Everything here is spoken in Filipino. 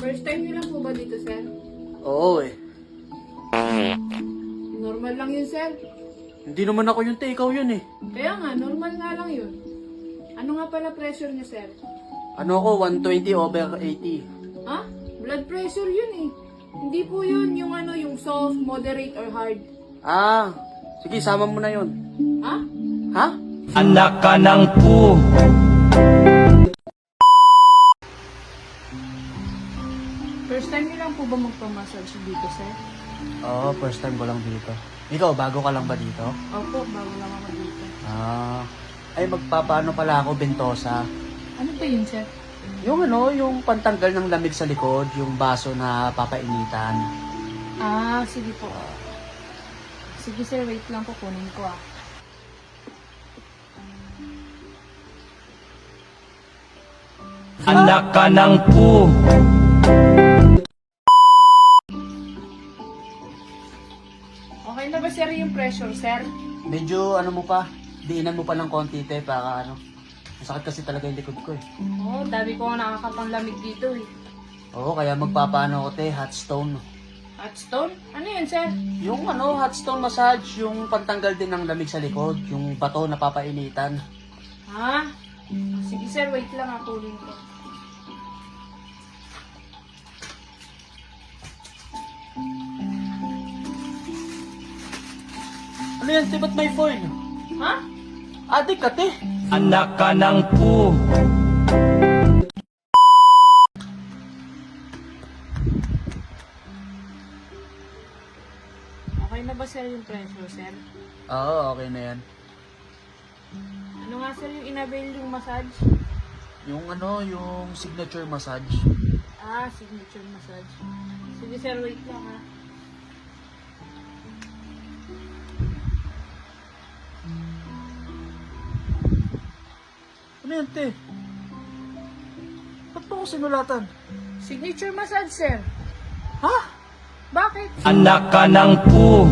First time niyo lang po ba dito, sir? Oo eh. Normal lang yun, sir. Hindi naman ako yung te, ikaw yun eh. Kaya nga, normal nga lang yun. Ano nga pala pressure niyo, sir? Ano ako, 120 over 80. Ha? Blood pressure yun eh. Hindi po yun yung ano, yung soft, moderate, or hard. Ah, sige, sama mo na yun. Ha? Ha? Anak ka ng pu. First time niyo lang po ba magpamassage dito, sir? Oo, first time ko lang dito. Ikaw, bago ka lang ba dito? Opo, bago lang ako dito. Ah, ay magpapaano pala ako, bentosa. Ano ba yun, sir? Yung ano, yung pantanggal ng lamig sa likod, yung baso na papainitan. Ah, sige po. Sige, sir, wait lang po, kunin ko ah. Anak ka ng pu. Yung pressure, sir? Medyo ano mo pa, diinan mo pa ng konti te, para ano. Masakit kasi talaga yung likod ko eh. Oo, oh, dami ko nga nakakapanglamig dito eh. Oo, kaya magpapaano ko te, hot stone. Hot stone? Ano yun, sir? Yung ano, hot stone massage, yung pantanggal din ng lamig sa likod, yung bato na papainitan. Ha? Sige, sir, wait lang ah, kunin ko. Ano yan, te, ba't may foil? Ha? Adik ka te. Anak ka ng pu. Okay na ba, sir, yung pressure, sir? Oo, okay na yan. Ano nga, sir, yung inavail yung massage? Yung ano, yung signature massage. Ah, signature massage. Sige, sir, wait lang ha. Ano yan, te? Ba't mo ako sinulatan? Signature massage, sir. Ha? Bakit? Anak ka ng pu.